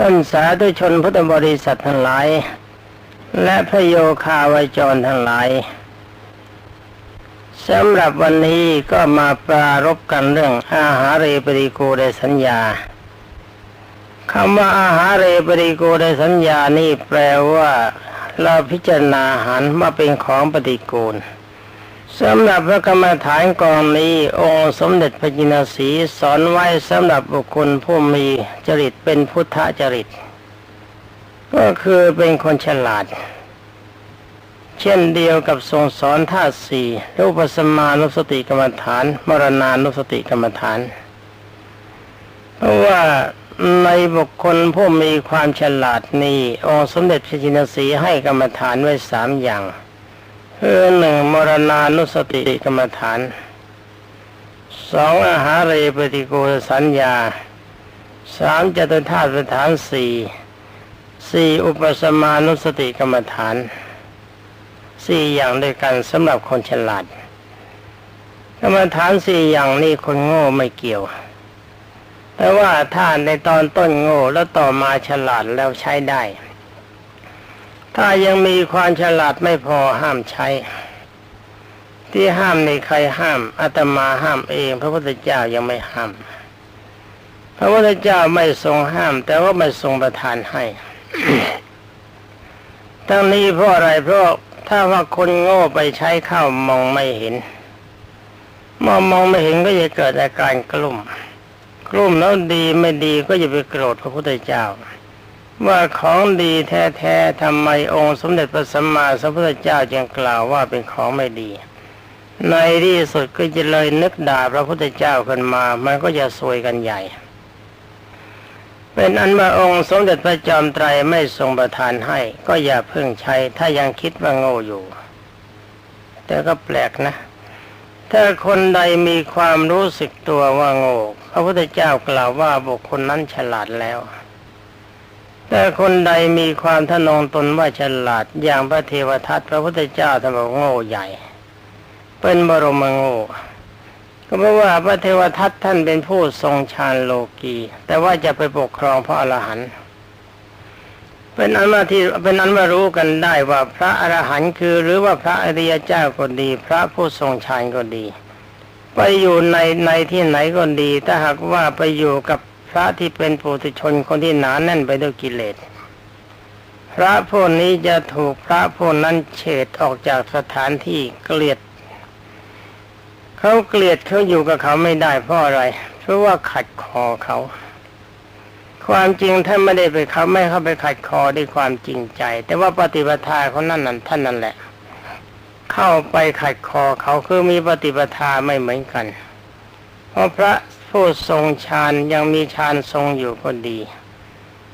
ท่านสาธุชนพุทธบริษัททั้งหลาย และพระโยคาวาจรทั้งหลายสำหรับวันนี้ก็มาปรารบกันเรื่องอาหารเรปริโกได้สัญญาคำว่าอาหารเรปริโกได้สัญญานี่แปลว่า เราพิจารณาอาหารว่าเป็นของปฏิกูล สำหรับพระกรรมฐานกองนี้ องค์สมเด็จพระจินสีสอนไว้สำหรับบุคคลผู้มีจริตเป็นพุทธจริต ก็คือเป็นคนฉลาด เช่นเดียวกับทรงสอนท่าสี่รูปสมานุสติกรรมฐาน มรณานุสติกรรมฐาน เพราะว่าในบุคคลผู้มีความฉลาดนี้องค์สมเด็จพระจินสีให้กรรมฐานไว้สามอย่าง คือหนึ่งมรณานุสติกรรมฐานสองอาหารเรปฏิโกสัญญาสามจตุธาตุฐานสี่สี่อุปสมานุสติกรรมฐานสี่อย่างด้วยกันสำหรับคนฉลาด กรรมฐานสี่อย่างนี้คนโง่ไม่เกี่ยว แต่ว่าถ้าในตอนต้นโง่แล้วต่อมาฉลาดแล้วใช้ได้ ถ้ายังมีความฉลาดไม่พอห้ามใช้ ที่ห้ามในใครห้ามอาตมาห้ามเอง พระพุทธเจ้ายังไม่ห้าม พระพุทธเจ้าไม่ทรงห้าม แต่ว่าไม่ทรงประทานให้ทั้งนี้เพราะอะไรเพราะถ้าว่าคนโง่ไปใช้ข้าวมองไม่เห็นมองมองไม่เห็นก็จะเกิดอาการกลุ่ม กลุ่มแล้วดีไม่ดีก็จะไปโกรธพระพุทธเจ้า ว่าของดีแท้ๆทำไมองค์สมเด็จพระสัมมาสัมพุทธเจ้าจึงกล่าวว่าเป็นของไม่ดี ในที่สุดก็จะเลยนึกด่าพระพุทธเจ้าขึ้นมา มันก็จะซวยกันใหญ่ เป็นอันว่าองค์สมเด็จพระจอมไตรไม่ทรงประทานให้ ก็อย่าเพิ่งใช้ ถ้ายังคิดว่าโง่อยู่ แต่ก็แปลกนะ ถ้าคนใดมีความรู้สึกตัวว่าโง่ พระพุทธเจ้ากล่าวว่าบุคคลนั้นฉลาดแล้ว แต่คนใดมีความทนงตนว่าฉลาด อย่างพระเทวทัตพระพุทธเจ้าท่านบอกโง่ใหญ่ เป็นบรมโง่ก็เพราะว่าพระเทวทัตท่านเป็นผู้ทรงฌานโลกี แต่ว่าจะไปปกครองพระอรหันต์เป็นอันว่าที่เป็นอันว่ารู้กันได้ว่าพระอรหันต์คือ หรือว่าพระอริยเจ้าก็ดี พระผู้ทรงฌานก็ดี ไปอยู่ในในที่ไหนก็ดี ถ้าหากว่าไปอยู่กับ พระที่เป็นปุถุชนคนที่หนาแน่นไปด้วยกิเลส พระพวกนี้จะถูกพระพวกนั้นเฉดออกจากสถานที่เกลียด เขาเกลียดเขาอยู่กับเขาไม่ได้เพราะอะไร เพราะว่าขัดคอเขา ความจริงท่านไม่ได้ไปเขาไม่เข้าไปขัดคอด้วยความจริงใจ แต่ว่าปฏิปทาเขานั่นนั่นท่านนั่นแหละ เข้าไปขัดคอเขาคือมีปฏิปทาไม่เหมือนกัน เพราะพระ ผู้ทรงฌานยังมีฌานทรงอยู่ก็ดี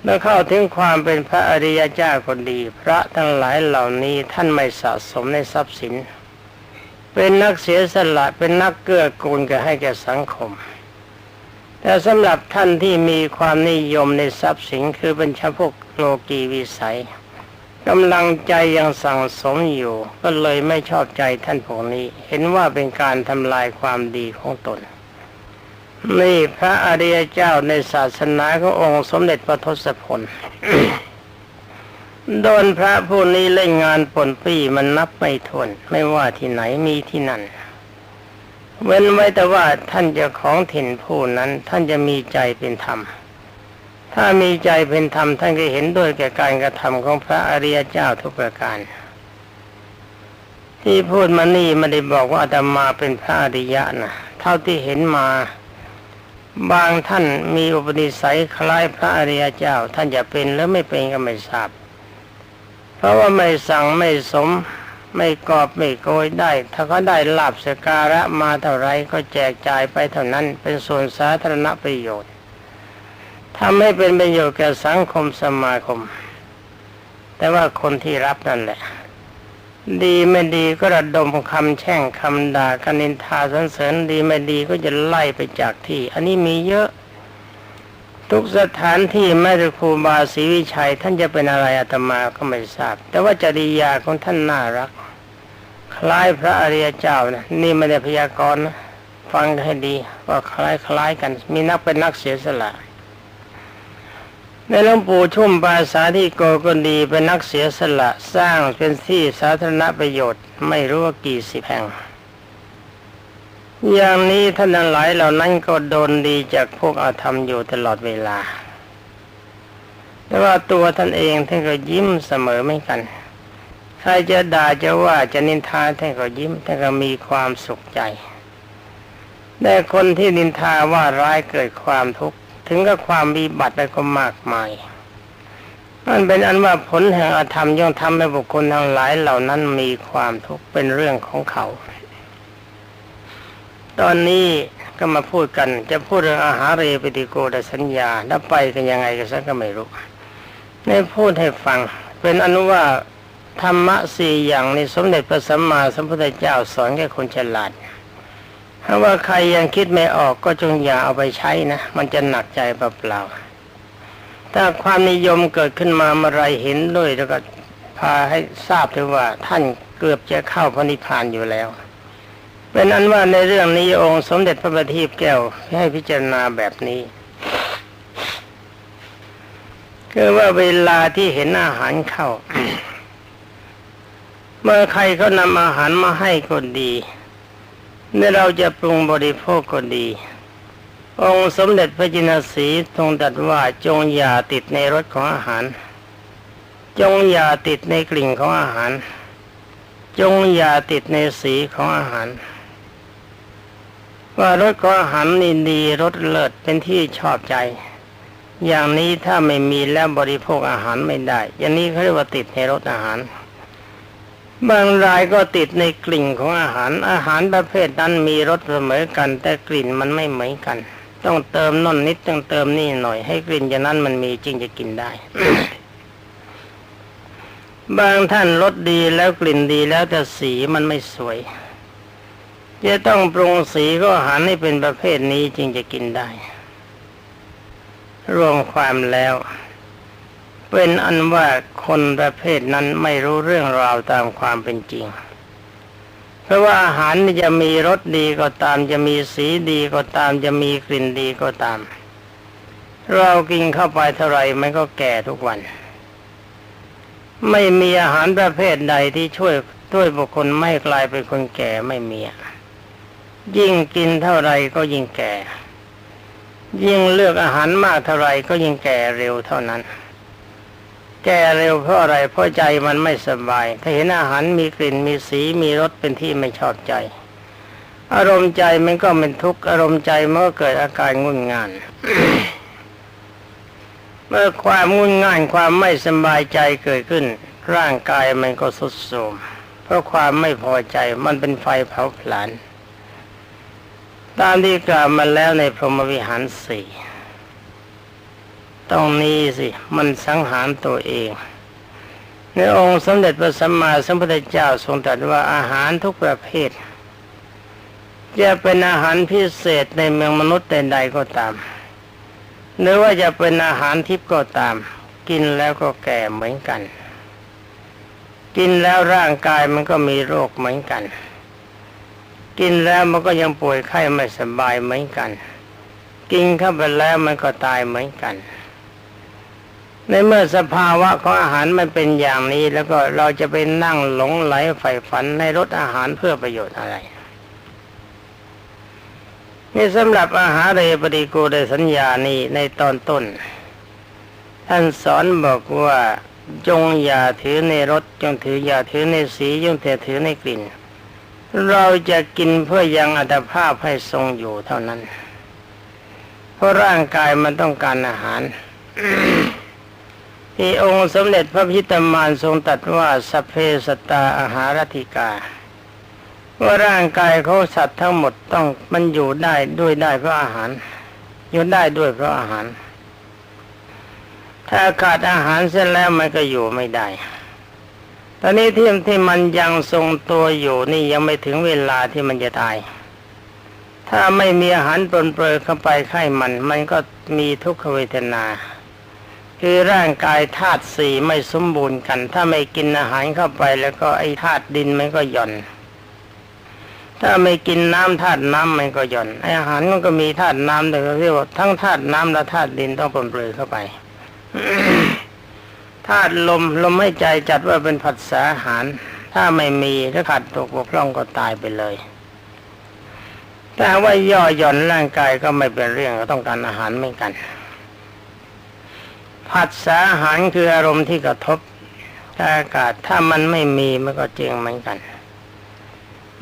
เมื่อเข้าถึงความเป็นพระอริยเจ้าก็ดี พระทั้งหลายเหล่านี้ท่านไม่สะสมในทรัพย์สิน เป็นนักเสียสละเป็นนักเกื้อกูลกันให้แก่สังคม แต่สำหรับท่านที่มีความนิยมในทรัพย์สินคือเป็นชาวพวกโลกีวิสัยกำลังใจยังสั่งสมอยู่ ก็เลยไม่ชอบใจท่านพวกนี้ เห็นว่าเป็นการทำลายความดีของตน นี่พระอริยเจ้าในศาสนาขององค์สมเด็จพระทศพลโดนพระผู้นี้เล่นงานปนปี้มันนับไม่ถ้วนไม่ว่าที่ไหนมีที่นั่น เว้นไว้แต่ว่าท่านจะของถิ่นผู้นั้น ท่านจะมีใจเป็นธรรม ถ้ามีใจเป็นธรรมท่านก็เห็นด้วยแก่การกระทำของพระอริยเจ้าทุกประการ ที่พูดมานี่ไม่ได้บอกว่าอาตมาเป็นพระอริยะนะเท่าที่เห็นมา บางท่านมีอุปนิสัยคล้ายพระอริยเจ้า ท่านจะเป็นหรือไม่เป็นก็ไม่ทราบ เพราะว่าไม่สั่งไม่สมไม่กอบไม่โกยได้ ถ้าเขาได้ลาบสการะมาเท่าไรก็แจกจ่ายไปเท่านั้นเป็นส่วนสาธารณประโยชน์ทำให้เป็นประโยชน์แก่สังคมสมาคม แต่ว่าคนที่รับนั่นแหละ ดีไม่ดีก็ระดมคำแช่งคำด่ากันนินทาสรรเสริญดีไม่ดีก็จะไล่ไปจากที่ อันนี้มีเยอะ ทุกสถานที่แม้แต่ครูบาศรีวิชัย ท่านจะเป็นอะไรอาตมาก็ไม่ทราบ แต่ว่าจริยาของท่านน่ารัก คล้ายพระอริยเจ้านะนี่ไม่ได้พยากรณ์นะฟังให้ดีว่าคล้ายคล้ายกัน มีนักเป็นนักเสียสละ ในหลวงปู่ชุ่มปาสาธิโกก็ดีเป็นนักเสียสละสร้างเป็นที่สาธารณประโยชน์ไม่รู้ว่ากี่สิบแห่ง อย่างนี้ท่านทั้งหลายเหล่านั้นก็โดนดีจากพวกอาธรรมอยู่ตลอดเวลา แต่ว่าตัวท่านเองท่านก็ยิ้มเสมอไม่กัน ใครจะด่าจะว่าจะนินทาท่านก็ยิ้มท่านก็มีความสุขใจแต่คนที่นินทาว่าร้ายเกิดความทุกข์ ถึงกับความมีบัตรไปก็มากมายมันเป็นอันว่าผลแห่งอาธรรมย่อมทำให้บุคคลทั้งหลายเหล่านั้นมีความทุกข์เป็นเรื่องของเขา ตอนนี้ก็มาพูดกัน จะพูดเรื่องอาหารเรปฏิโกดสัญญา แล้วไปกันยังไงกันสักก็ไม่รู้ในพูดให้ฟัง เป็นอนุว่าธรรมะสี่อย่างในสมเด็จพระสัมมาสัมพุทธเจ้าสอนแก่คนฉลาด ถ้าว่าใครยังคิดไม่ออกก็จงอย่าเอาไปใช้นะ มันจะหนักใจเปล่าๆถ้าความนิยมเกิดขึ้นมาเมื่อไรเห็นด้วยแล้วก็พาให้ทราบถึงว่าท่านเกือบจะเข้าพระนิพพานอยู่แล้วเป็นอันว่าในเรื่องนี้องค์สมเด็จพระบัณฑิตแก้วให้พิจารณาแบบนี้คือว่าเวลาที่เห็นอาหารเข้า เมื่อใครเขานำอาหารมาให้ก็ดี เมื่อเราจะปรุงบริโภคก็ดี องค์สมเด็จพระจินสีทรงตรัสว่าจงอย่าติดในรสของอาหาร จงอย่าติดในกลิ่นของอาหาร จงอย่าติดในสีของอาหาร ว่ารสของอาหารนี่ดีรสเลิศเป็นที่ชอบใจ อย่างนี้ถ้าไม่มีแล้วบริโภคอาหารไม่ได้ อย่างนี้เขาเรียกว่าติดในรสอาหาร บางรายก็ติดในกลิ่นของอาหาร อาหารประเภทนั้นมีรสเสมอกัน แต่กลิ่นมันไม่เหมือนกัน ต้องเติมน่นนิดต้องเติมนี่หน่อย ให้กลิ่นอย่างนั้นมันมีจริงจะกินได้ บางท่านรสดีแล้วกลิ่นดีแล้วแต่สีมันไม่สวย จะต้องปรุงสีก็อาหารให้เป็นประเภทนี้จึงจะกินได้ รวมความแล้ว เป็นอันว่าคนประเภทนั้นไม่รู้เรื่องราวตามความเป็นจริง เพราะว่าอาหารจะมีรสดีก็ตาม จะมีสีดีก็ตาม จะมีกลิ่นดีก็ตาม เรากินเข้าไปเท่าไหร่มันก็แก่ทุกวัน ไม่มีอาหารประเภทใดที่ช่วยช่วยบุคคลไม่กลายเป็นคนแก่ไม่มียิ่งกินเท่าไรก็ยิ่งแก่ ยิ่งเลือกอาหารมากเท่าไรก็ยิ่งแก่เร็วเท่านั้น แก่เร็วเพราะอะไรเพราะใจมันไม่สบาย ถ้าเห็นอาหารมีกลิ่นมีสีมีรสเป็นที่ไม่ชอบใจ อารมณ์ใจมันก็เป็นทุกข์อารมณ์ใจมันก็เกิดอาการงุนงานเมื่อความงุนง่านความไม่สบายใจเกิดขึ้น ร่างกายมันก็สุดโทรมเพราะความไม่พอใจมันเป็นไฟเผาผลาญตามที่กล่าวมาแล้วในพรหมวิหารสี่ ตรงนี้สิมันสังหารตัวเองในองค์สมเด็จพระสัมมาสัมพุทธเจ้าทรงตรัสว่าอาหารทุกประเภท จะเป็นอาหารพิเศษในเมืองมนุษย์ใดๆก็ตาม หรือว่าจะเป็นอาหารทิพย์ก็ตาม กินแล้วก็แก่เหมือนกัน กินแล้วร่างกายมันก็มีโรคเหมือนกัน กินแล้วมันก็ยังป่วยไข้ไม่สบายเหมือนกัน กินเข้าไปแล้วมันก็ตายเหมือนกัน ในเมื่อสภาวะของอาหารมันเป็นอย่างนี้แล้วก็เราจะไปนั่งหลงไหลใฝ่ฝันในรสอาหารเพื่อประโยชน์อะไรนี่สำหรับอาหารเรปฏิโกเดสัญญานี่ในตอนต้น ท่านสอนบอกว่าจงอย่าถือในรสจงถืออย่าถือในสีจงแต่ถือในกลิ่น เราจะกินเพื่อยังอัตภาพให้ทรงอยู่เท่านั้น เพราะร่างกายมันต้องการอาหาร ที่องค์สมเด็จพระพิตามานทรงตรัสว่าสเพสตาอาหารติกา ว่าร่างกายของสัตว์ทั้งหมดต้องมันอยู่ได้ด้วยได้เพราะอาหาร อยู่ได้ด้วยเพราะอาหาร ถ้าขาดอาหารเส้นแล้วมันก็อยู่ไม่ได้ ตอนนี้ที่ที่มันยังทรงตัวอยู่นี่ยังไม่ถึงเวลาที่มันจะตาย ถ้าไม่มีอาหารปนเปื้อนเข้าไปไข้มัน มันก็มีทุกขเวทนา คือร่างกายธาตุสี่ไม่สมบูรณ์กัน ถ้าไม่กินอาหารเข้าไปแล้วก็ไอ้ธาตุดินมันก็หย่อน ถ้าไม่กินน้ำธาตุน้ำมันก็หย่อนไอ้อาหารมันก็มีธาตุน้ำแต่เรียกว่าทั้งธาตุน้ำและธาตุดินต้องปนเปื้อนเข้าไปธาตุลมลมให้ใจจัดว่าเป็นผัสสะอาหาร ถ้าไม่มีถ้าขาดตกบกพร่องก็ตายไปเลยแต่ว่าย่อหย่อนร่างกายก็ไม่เป็นเรื่องก็ต้องการอาหารเหมือนกัน ผัสสะอาหารคืออารมณ์ที่กระทบอากาศถ้ามันไม่มีมันก็เจียงเหมือนกัน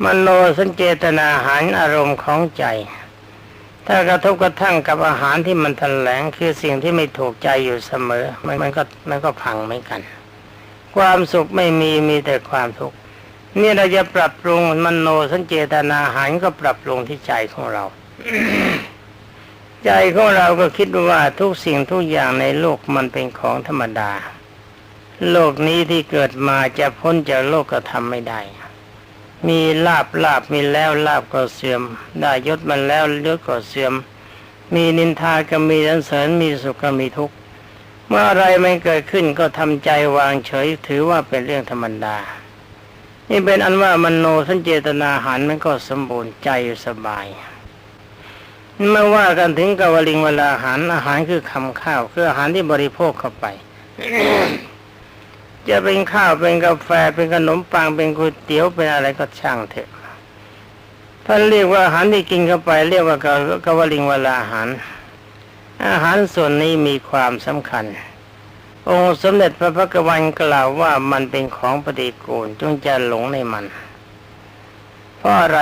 มโนสัญเจตนาอาหารอารมณ์ของใจ ถ้ากระทบกระทั่งกับอาหารที่มันแถลงคือสิ่งที่ไม่ถูกใจอยู่เสมอ มันมันก็มันก็พังเหมือนกัน ความสุขไม่มีมีแต่ความทุกข์นี่เราจะปรับปรุงมโนสัญเจตนาอาหารก็ปรับปรุงที่ใจของเรา ใจของเราก็คิดว่าทุกสิ่งทุกอย่างในโลกมันเป็นของธรรมดา โลกนี้ที่เกิดมาจะพ้นจากโลกก็ทำไม่ได้ มีลาบลาบมีแล้วลาบก็เสื่อม ได้ยศมันแล้วยศก็เสื่อม มีนินทาก็มีสรรเสริญมีสุขก็มีทุกข์เมื่ออะไรไม่เกิดขึ้นก็ทำใจวางเฉยถือว่าเป็นเรื่องธรรมดา นี่เป็นอันว่ามนโนสัญเจตนาหารมันก็สมบูรณ์ใจสบาย เมื่อว่ากันถึงกวลิงเวลาอาหารอาหารคือคำข้าว คืออาหารที่บริโภคเข้าไป จะเป็นข้าวเป็นกาแฟเป็นขนมปังเป็นก๋วยเตี๋ยวเป็นอะไรก็ช่างเถอะท่านเรียกว่าอาหารที่กินเข้าไป เรียกว่ากกวลิงเวลาอาหาร อาหารส่วนนี้มีความสำคัญ องค์สมเด็จพระพักวันกล่าวว่ามันเป็นของปฏิกูลจงจะหลงในมัน เพราะอะไร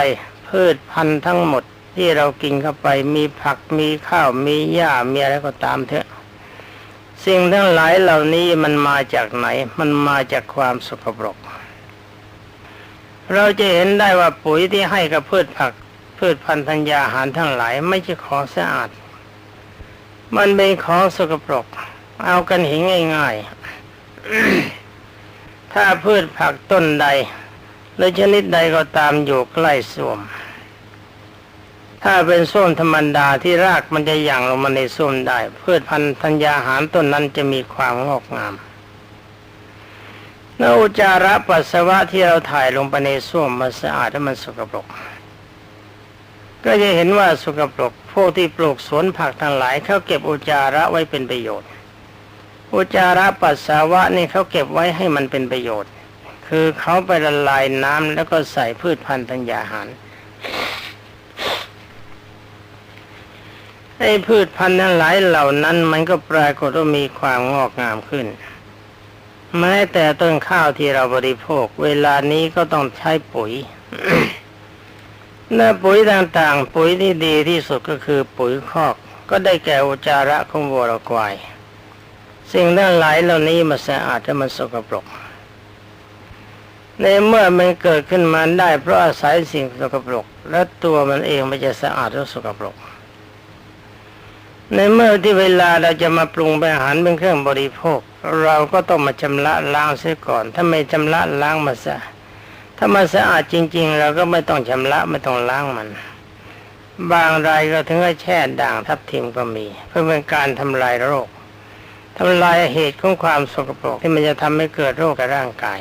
พืชพันธุ์ทั้งหมด ที่เรากินเข้าไปมีผักมีข้าวมีหญ้ามีอะไรก็ตามเถอะ สิ่งทั้งหลายเหล่านี้มันมาจากไหน มันมาจากความสกปรก เราจะเห็นได้ว่าปุ๋ยที่ให้กับพืชผักพืชพันธุ์ธัญญาหารทั้งหลายไม่ใช่ของสะอาด มันเป็นของสกปรก เอากันเห็นง่ายๆ ถ้าพืชผักต้นใดหรือชนิดใดก็ตามอยู่ใกล้ส้วม ถ้าเป็นส้วมธรรมดาที่รากมันจะหยั่งลงมาในส้วมได้ พืชพันธุ์ธัญญาหารต้นนั้นจะมีความงอกงามแล้วอุจาระปัสสาวะที่เราถ่ายลงไปในส้วมมันสะอาดและมันสกปรก ก็จะเห็นว่าสกปรกพวกที่ปลูกสวนผักทั้งหลายเขาเก็บอุจาระไว้เป็นประโยชน์ อุจาระปัสสาวะนี่เขาเก็บไว้ให้มันเป็นประโยชน์ คือเขาไปละลายน้ำแล้วก็ใส่พืชพันธุ์ธัญญาหาร ไอ้พืชพันธุ์ทั้งหลายเหล่านั้น มันก็ปรากฏว่ามีความงอกงามขึ้น แม้แต่ต้นข้าวที่เราบริโภค เวลานี้ก็ต้องใช้ปุ๋ยเนื้อปุ๋ยต่างๆ ปุ๋ยที่ดีที่สุดก็คือปุ๋ยคอก ก็ได้แก่อุจาระของวัวและควายสิ่งทั้งหลายเหล่านี้มันสะอาดและมันสกปรก ในเมื่อมันเกิดขึ้นมาได้เพราะอาศัยสิ่งสกปรก และตัวมันเองมันจะสะอาดและสกปรก ในเมื่อที่เวลาเราจะมาปรุงเป็นอาหารเป็นเครื่องบริโภค เราก็ต้องมาชำระล้างเสียก่อน ถ้าไม่ชำระล้างมาซะถ้ามันสะอาดจริง ๆ เราก็ไม่ต้องชำระไม่ต้องล้างมัน บางรายก็ถึงกับแช่ด่างทับทิมก็มี เพื่อเป็นการทำลายโรคทำลายเหตุของความสกปรกที่มันจะทำให้เกิดโรคกับร่างกาย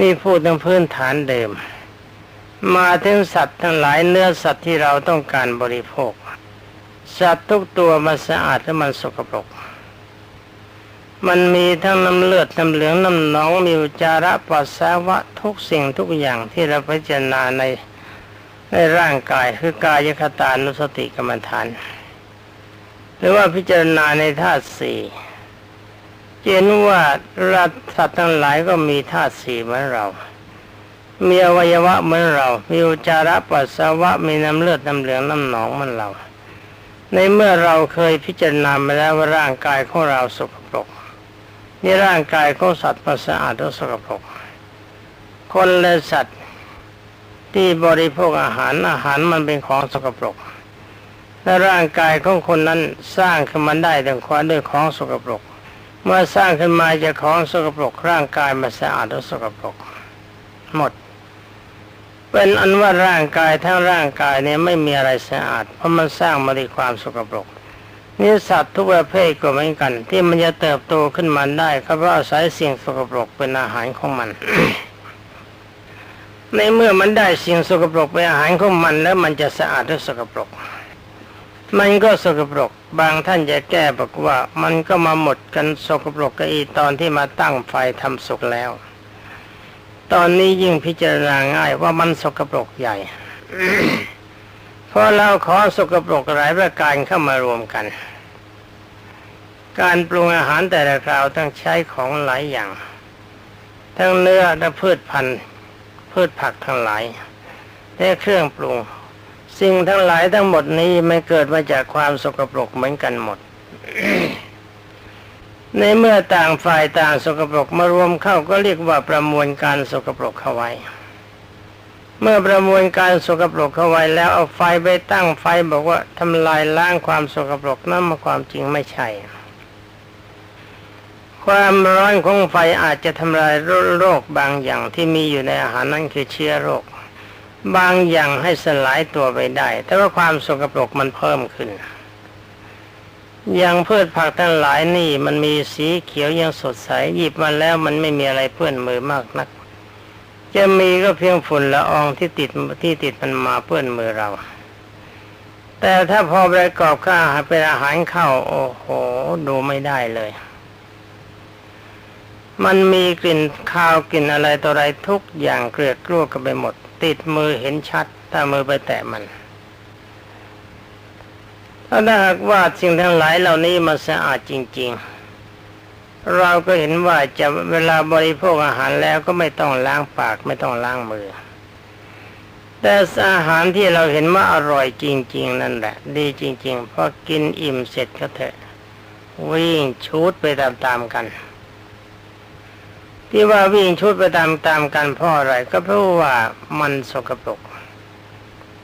นี่พูดถึงพื้นฐานเดิม มาถึงสัตว์ทั้งหลายเนื้อสัตว์ที่เราต้องการบริโภค สัตว์ทุกตัวมันสะอาดและมันสกปรก มันมีทั้งน้ำเลือดน้ำเหลืองน้ำหนองมีอุจจาระปัสสาวะทุกสิ่งทุกอย่างที่เราพิจารณาในในร่างกายคือกายคตานุสติกรรมฐาน หรือว่าพิจารณาในธาตุสี่เห็นว่ารัสัตว์ทั้งหลายก็มีธาตุสี่เหมือนเรา มีอวัยวะเหมือนเรา มีอุจจาระปัสสาวะ มีน้ำเลือดน้ำเหลืองน้ำหนองเหมือนเรา ในเมื่อเราเคยพิจารณามาแล้วว่าร่างกายของเราสกปรกนี่ร่างกายของสัตว์มันสะอาดหรือสกปรกคนและสัตว์ที่บริโภคอาหารอาหารมันเป็นของสกปรกและร่างกายของคนนั้นสร้างขึ้นมาได้ด้วยความด้วยของสกปรก เมื่อสร้างขึ้นมาจากของสกปรกร่างกายมันสะอาดหรือสกปรก หมด เป็นอันว่าร่างกายทั้งร่างกายเนี่ยไม่มีอะไรสะอาด เพราะมันสร้างมาด้วยความสกปรกนี่สัตว์ทุกประเภทก็เหมือนกัน ที่มันจะเติบโตขึ้นมาได้ก็เพราะอาศัยสิ่งสกปรกเป็นอาหารของมัน ในเมื่อมันได้สิ่งสกปรกเป็นอาหารของมัน แล้วมันจะสะอาดหรือสกปรก มันก็สกปรก บางท่านจะแก้บอกว่า มันก็มาหมดกันสกปรกกบอีตอนที่มาตั้งไฟทำสุกแล้ว ตอนนี้ยิ่งพิจารณาง่ายว่ามันสกปรกใหญ่เพราะเราขอสกปรกหลายประการเข้ามารวมกัน การปรุงอาหารแต่ละคราวต้องใช้ของหลายอย่าง ทั้งเนื้อและพืชพันธุ์พืชผักทั้งหลายและเครื่องปรุง สิ่งทั้งหลายทั้งหมดนี้ไม่เกิดมาจากความสกปรกเหมือนกันหมด ในเมื่อต่างฝ่ายต่างสกปรกมารวมเข้าก็เรียกว่าประมวลการสกปรกเข้าไว้ เมื่อประมวลการสกปรกเข้าไว้แล้วเอาไฟไปตั้งไฟบอกว่าทำลายล้างความสกปรกนั่นมาความจริงไม่ใช่ ความร้อนของไฟอาจจะทำลายโรคบางอย่างที่มีอยู่ในอาหารนั่นคือเชื้อโรค บางอย่างให้สลายตัวไปได้ แต่ว่าความสกปรกมันเพิ่มขึ้น อย่างพืชผักทั้งหลายนี่ มันมีสีเขียวยังสดใสหยิบมาแล้วมันไม่มีอะไรเปื้อนมือมากนัก จะมีก็เพียงฝุ่นละอองที่ติดที่ติดมันมาเปื้อนมือเรา แต่ถ้าพอประกอบข้าวเป็นอาหารเข้าโอ้โห ดูไม่ได้เลย มันมีกลิ่นคาวกลิ่นอะไรต่ออะไรทุกอย่างเกลือกกลัวกันไปหมด ติดมือเห็นชัด ถ้ามือไปแตะมัน ถ้าหากว่าสิ่งทั้งหลายเหล่านี้มันสะอาดจริง ๆ เราก็เห็นว่าจะเวลาบริโภคอาหารแล้วก็ไม่ต้องล้างปากไม่ต้องล้างมือ แต่อาหารที่เราเห็นว่าอร่อยจริง ๆ นั่นแหละ ดีจริง ๆ พอกินอิ่มเสร็จก็เถอะ วิ่งชุดไปตามๆกันที่ว่าวิ่งชุดไปตามๆกันเพราะอะไรก็เพราะว่ามันสกปรก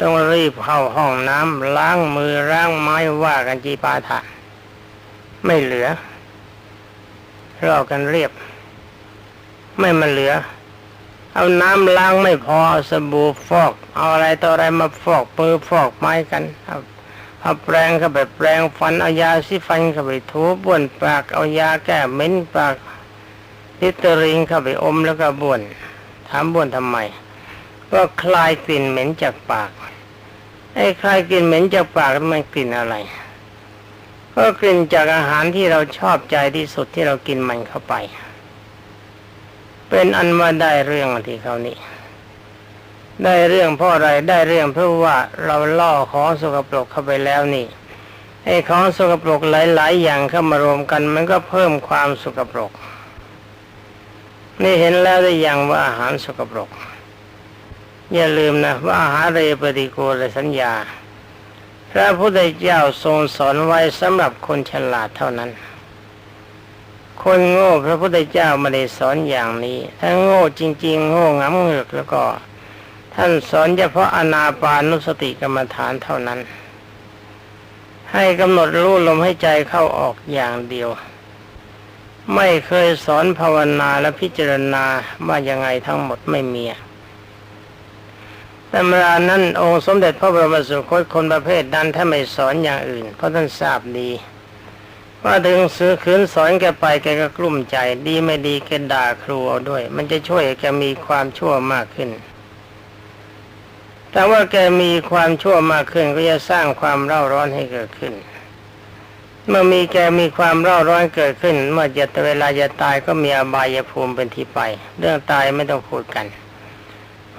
ต้องรีบเข้าห้องน้ำล้างมือล้างไม้ว่ากันจีปาถะไม่เหลือรอกันเรียบ ไม่มาเหลือ เอาน้ำล้างไม่พอสบู่ฟอก เอาอะไรต่ออะไรมาฟอกมือฟอกไม้กันเอาเอาแปรงเข้าไปแปรงฟันเอายาสีฟันเข้าไปถูบ้วนปากเอายาแก้เหม็นปากลิตเตริงเข้าไปอมแล้วก็บ้วนถามบ้วนทำไมก็คลายกลิ่นเหม็นจากปาก ไอ้ใคลายกลิ่นเหม็นจากปากมันกลิ่นอะไร ก็กลิ่นจากอาหารที่เราชอบใจที่สุดที่เรากินมันเข้าไป เป็นอันว่าได้เรื่องที่เขานี้ได้เรื่องเพราะอะไรได้เรื่องเพราะว่าเราล่อของสกปรกเข้าไปแล้วนี่ไอ้ของสกปรกหลาย ๆ อย่างเข้ามารวมกันมันก็เพิ่มความสกปรกนี่เห็นแล้วได้อย่างว่าอาหารสกปรก อย่าลืมนะว่าอาหารเรปฏิโกลสัญญา พระพุทธเจ้าทรงสอนไว้สำหรับคนฉลาดเท่านั้น คนโง่พระพุทธเจ้าไม่ได้สอนอย่างนี้ ถ้าโง่จริง ๆ โง่งำเหงือกแล้วก็ ท่านสอนเฉพาะอนาปานุสติกรรมฐานเท่านั้น ให้กำหนดรู้ลมให้ใจเข้าออกอย่างเดียว ไม่เคยสอนภาวนาและพิจารณาว่ายังไงทั้งหมดไม่มี ตำรานั้นองค์สมเด็จพระบรมสุคตคนประเภทนั้นถ้าไม่สอนอย่างอื่น เพราะท่านทราบดีว่าถึงซื้อคืนสอนแกไปแกก็กลุ้มใจ ดีไม่ดีแกด่าครูเอาด้วย มันจะช่วยแกมีความชั่วมากขึ้น แต่ว่าแกมีความชั่วมากขึ้นก็จะสร้างความเร่าร้อนให้เกิดขึ้น เมื่อมีแกมีความเร่าร้อนเกิดขึ้น เมื่อจะเวลาจะตายก็มีอบายภูมิเป็นที่ไป เรื่องตายไม่ต้องพูดกัน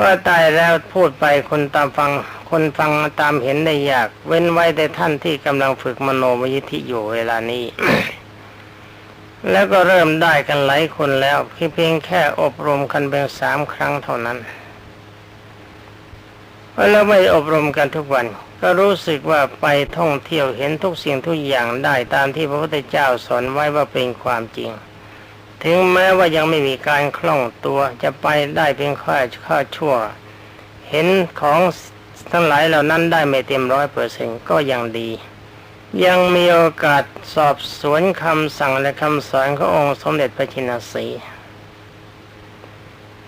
พราะตายแล้วพูดไปคนตามฟัง คนฟังตามเห็นได้ยาก เว้นไว้แต่ท่านที่กำลังฝึกมโนมยิทธิอยู่เวลานี้ แล้วก็เริ่มได้กันหลายคนแล้วเพียงแค่อบรมกันเพียงสามครั้งเท่านั้นเพราะเราไม่อบรมกันทุกวัน ก็รู้สึกว่าไปท่องเที่ยวเห็นทุกสิ่งทุกอย่างได้ตามที่พระพุทธเจ้าสอนไว้ว่าเป็นความจริง ถึงแม้ว่ายังไม่มีการคล่องตัวจะไปได้เพียงค่าค่าชั่ว เห็นของทั้งหลายเหล่านั้นได้ไม่เต็มร้อยเปอร์เซ็นก็ยังดี ยังมีโอกาสสอบสวนคำสั่งและคำสอนขององค์สมเด็จพระชินสี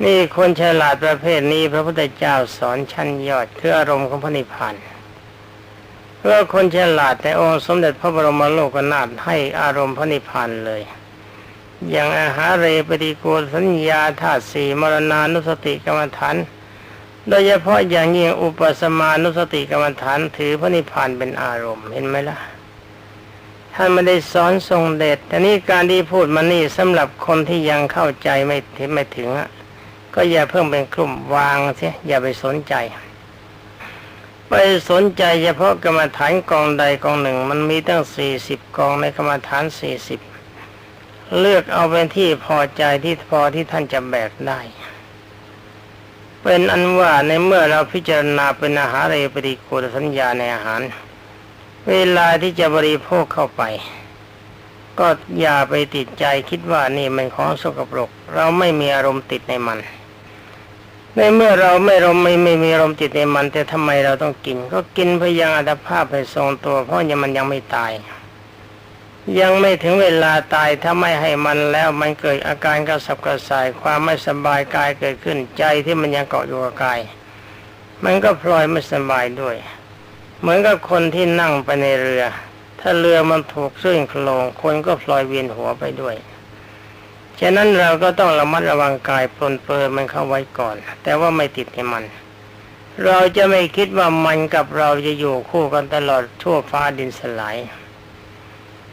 นี่คนฉลาดประเภทนี้พระพุทธเจ้าสอนชั้นยอดคืออารมณ์ของพระนิพพานเพื่อคนฉลาดแต่องค์สมเด็จพระบรมโลกนาถให้อารมณ์พระนิพพานเลย อย่างอาหารเรปฏิโกลสัญญาธาตุสี่มรณานุสติกรรมฐาน โดยเฉพาะอย่างยิ่งอุปสมานุสติกรรมฐานถือพระนิพพานเป็นอารมณ์เห็นไหมล่ะท่านไม่ได้สอนทรงเดชแต่นี่การที่พูดมานี่สำหรับคนที่ยังเข้าใจไม่ถึงไม่ถึงอะก็อย่าเพิ่งเป็นกลุ่มวางเสียอย่าไปสนใจ ไปสนใจเฉพาะกรรมฐานกองใดกองหนึ่ง มันมีตั้งสี่สิบกองในกรรมฐานสี่สิบ เลือกเอาเป็นที่พอใจที่พอที่ท่านจะแบกได้ เป็นอันว่าในเมื่อเราพิจารณาเป็นอาหารเรปฏิโกฏสัญญาในอาหาร เวลาที่จะบริโภคเข้าไป ก็อย่าไปติดใจคิดว่านี่มันของสกปรก เราไม่มีอารมณ์ติดในมัน ในเมื่อเราไม่รมไม่ไม่มีอารมณ์ติดในมัน แต่ทำไมเราต้องกิน ก็กินเพื่อยังอัตภาพให้ทรงตัว เพราะยังมันยังไม่ตาย ยังไม่ถึงเวลาตายถ้าไม่ให้มันแล้วมันเกิดอาการกระสับกระส่ายความไม่สบายกายเกิดขึ้นใจที่มันยังเกาะอยู่กับกาย มันก็พลอยไม่สบายด้วย เหมือนกับคนที่นั่งไปในเรือ ถ้าเรือมันถูกคลื่นโคลงคนก็พลอยเวียนหัวไปด้วยฉะนั้นเราก็ต้องระมัดระวังกายปลนเปลือมันเข้าไว้ก่อน แต่ว่าไม่ติดในมัน เราจะไม่คิดว่ามันกับเราจะอยู่คู่กันตลอดชั่วฟ้าดินสลาย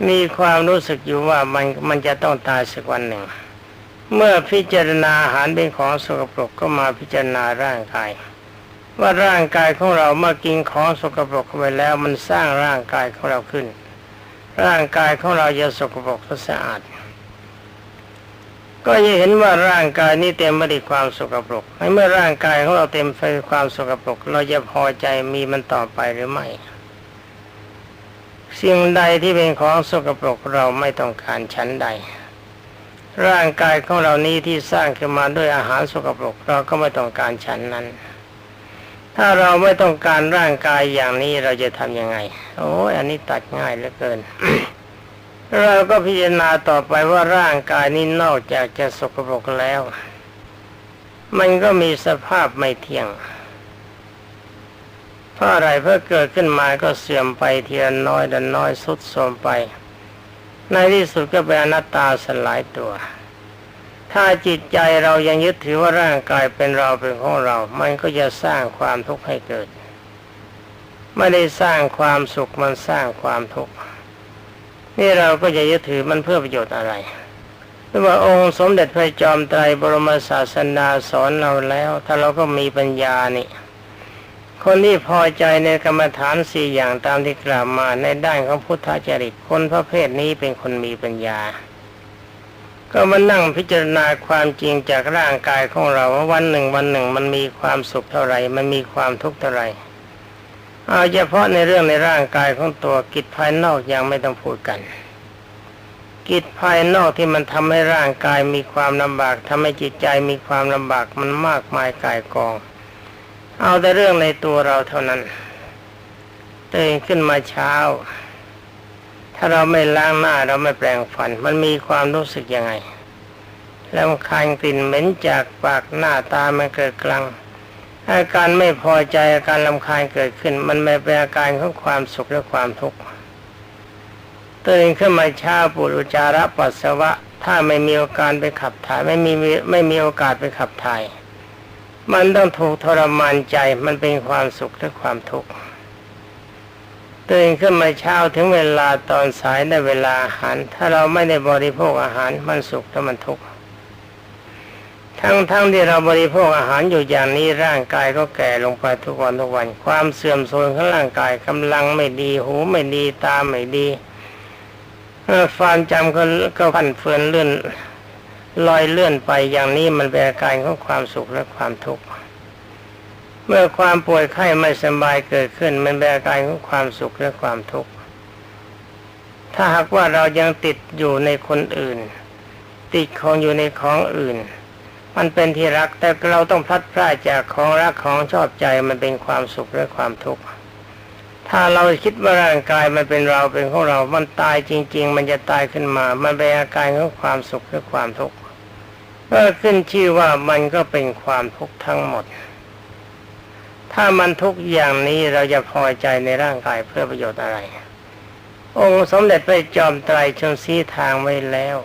มีความรู้สึกอยู่ว่ามันมันจะต้องตายสักวันหนึ่ง เมื่อพิจารณาอาหารเป็นของสกปรกก็มาพิจารณาร่างกาย ว่าร่างกายของเราเมื่อกินของสกปรกเข้าไปแล้วมันสร้างร่างกายของเราขึ้น ร่างกายของเราจะสกปรกสะอาด ก็จะเห็นว่าร่างกายนี้เต็มไปด้วยความสกปรกในเมื่อร่างกายของเราเต็มไปด้วยความสกปรกเราจะพอใจมีมันต่อไปหรือไม่ สิ่งใดที่เป็นของสกปรกเราไม่ต้องการชั้นใด ร่างกายของเรานี้ที่สร้างขึ้นมาด้วยอาหารสกปรกเราก็ไม่ต้องการชั้นนั้น ถ้าเราไม่ต้องการร่างกายอย่างนี้เราจะทำยังไง โอ้ยอันนี้ตัดง่ายเหลือเกิน เราก็พิจารณาต่อไปว่าร่างกายนี้นอกจากจะสกปรกแล้ว มันก็มีสภาพไม่เที่ยง ราะอะไรเพื่อเกิดขึ้นมาก็เสื่อมไปเทีละน้อยละน้อยสุดโทมไป ในที่สุดก็เป็นอนัตตาสลายตัว ถ้าจิตใจเรายังยึดถือว่าร่างกายเป็นเราเป็นของเรา มันก็จะสร้างความทุกข์ให้เกิด ไม่ได้สร้างความสุขมันสร้างความทุกข์นี่เราก็จะยึดถือมันเพื่อประโยชน์อะไรหรือว่าองค์สมเด็จพระจอมไตรบรมศาสนาสอนเราแล้ว ถ้าเราก็มีปัญญานี่ คนที่พอใจในกรรมฐานสี่อย่างตามที่กล่าวมาในด้านของพุทธจริตคนประเภทนี้เป็นคนมีปัญญา ก็มานั่งพิจารณาความจริงจากร่างกายของเราว่าวันหนึ่งวันหนึ่งมันมีความสุขเท่าไหร่ มันมีความทุกข์เท่าไหร่เอาเฉพาะในเรื่องในร่างกายของตัวกิจภายนอกยังไม่ต้องพูดกัน กิจภายนอกที่มันทำให้ร่างกายมีความลำบากทำให้จิตใจมีความลำบากมันมากมายกายกอง เอาแต่เรื่องในตัวเราเท่านั้นตื่นขึ้นมาเช้า ถ้าเราไม่ล้างหน้าเราไม่แปรงฟัน มันมีความรู้สึกยังไงแล้วคายกลิ่นเหม็นจากปากหน้าตามันเกิดกลางอาการไม่พอใจอาการลำคาญเกิดขึ้น มันไม่เป็นอาการของความสุขและความทุกข์ตื่นขึ้นมาเช้าปุรุจาระปัสสาวะ ถ้าไม่มีโอกาสไปขับถ่ายไม่มีไม่มีโอกาสไปขับถ่าย มันต้องถูกทรมานใจมันเป็นความสุขและความทุกข์ตื่นขึ้นมาเช้าถึงเวลาตอนสายได้เวลาอาหาร ถ้าเราไม่ได้บริโภคอาหารมันสุขและมันทุกข์ทั้งๆทที่เราบริโภคอาหารอยู่อย่างนี้ร่างกายก็แก่ลงไปทุกวันทุกวัน ความเสื่อมโทรมของร่างกายกำลังไม่ดีหูไม่ดีตาไม่ดีความจำก็ก็พันเฟือนเลื่อน ลอยเลื่อนไปอย่างนี้มันเป็นอาการของความสุขและความทุกข์เมื่อความป่วยไข้ไม่สบายเกิดขึ้น มันเป็นอาการของความสุขและความทุกข์ถ้าหากว่าเรายังติดอยู่ในคนอื่น ติดของอยู่ในของอื่น มันเป็นที่รักแต่เราต้องพลัดพรากจากของรักของชอบใจมันเป็นความสุขและความทุกข์ถ้าเราคิดว่าร่างกายมันเป็นเราเป็นของเรา มันตายจริง ๆ มันจะตายขึ้นมา มันเป็นอาการของความสุขและความทุกข์ ก็ขึ้นชื่อว่ามันก็เป็นความทุกข์ทั้งหมด ถ้ามันทุกอย่างนี้เราจะพอใจในร่างกายเพื่อประโยชน์อะไร องค์สมเด็จพระจอมไตรชนสีทางไว้แล้ว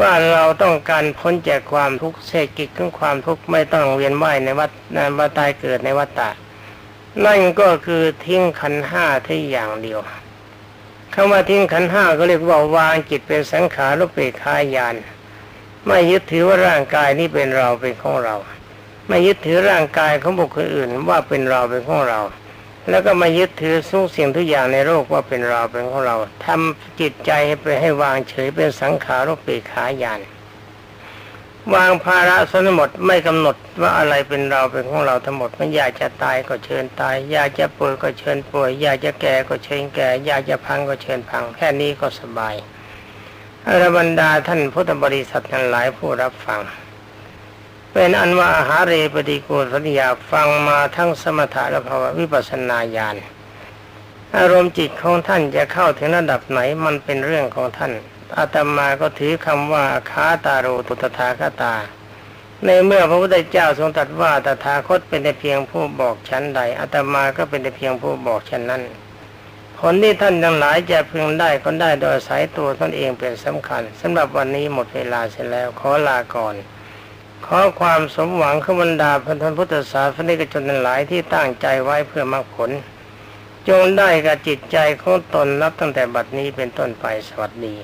ว่าเราต้องการพ้นจากความทุกข์เศรษฐกิจของความทุกข์ไม่ต้องเวียนว่ายในวัฏในวัฏตายเกิดในวัฏฏะนั่นก็คือทิ้งขันห้าที่อย่างเดียวคำว่าทิ้งขันห้าก็เรียกว่าวางจิตเป็นสังขารรูปเปกขายาน ไม่ยึดถือว่าร่างกายนี้เป็นเราเป็นของเรา ไม่ยึดถือร่างกายของบุคคลอื่นว่าเป็นเราเป็นของเรา แล้วก็ไมายึดถือทุกสิ่งทุกอย่างในโลกว่าเป็นเราเป็นของเราทำจิตใจให้ไปให้วางเฉยเป็นสังขารปเปกขายานวางภาระสนหมดไม่กำหนดว่าอะไรเป็นเราเป็นของเราทั้งหมดมันอยากจะตายก็เชิญตาย อยากจะป่วยก็เชิญป่วย อยากจะแก่ก็เชิญแก่ อยากจะพังก็เชิญพัง แค่นี้ก็สบาย อรบรรดาท่านพุทธบริษัททั้งหลายผู้รับฟัง เป็นอันว่าอาหาเรปฏิกูลสัญญาฟังมาทั้งสมถะและภาวะวิปัสนาญาณอารมณ์จิตของท่านจะเข้าถึงระดับไหนมันเป็นเรื่องของท่านอาตมาก็ถือคำว่าคาตาโรตุตถาคตา ในเมื่อพระพุทธเจ้าทรงตรัสว่าตถาคตเป็นแต่เพียงผู้บอกชั้นใดอาตมาก็เป็นแต่เพียงผู้บอกชั้นนั้น ผลที่ท่านทั้งหลายจะพึงได้ก็ได้โดยสายตัวตนเองเป็นสำคัญสำหรับวันนี้หมดเวลาเสร็จแล้วขอลาก่อน ขอความสมหวังขบรรดาพันธพุทธศาสนิกชนทั้งหลายที่ตั้งใจไว้เพื่อมรรคผล จงได้กับจิตใจของตนนับตั้งแต่บัดนี้เป็นต้นไปสวัสดี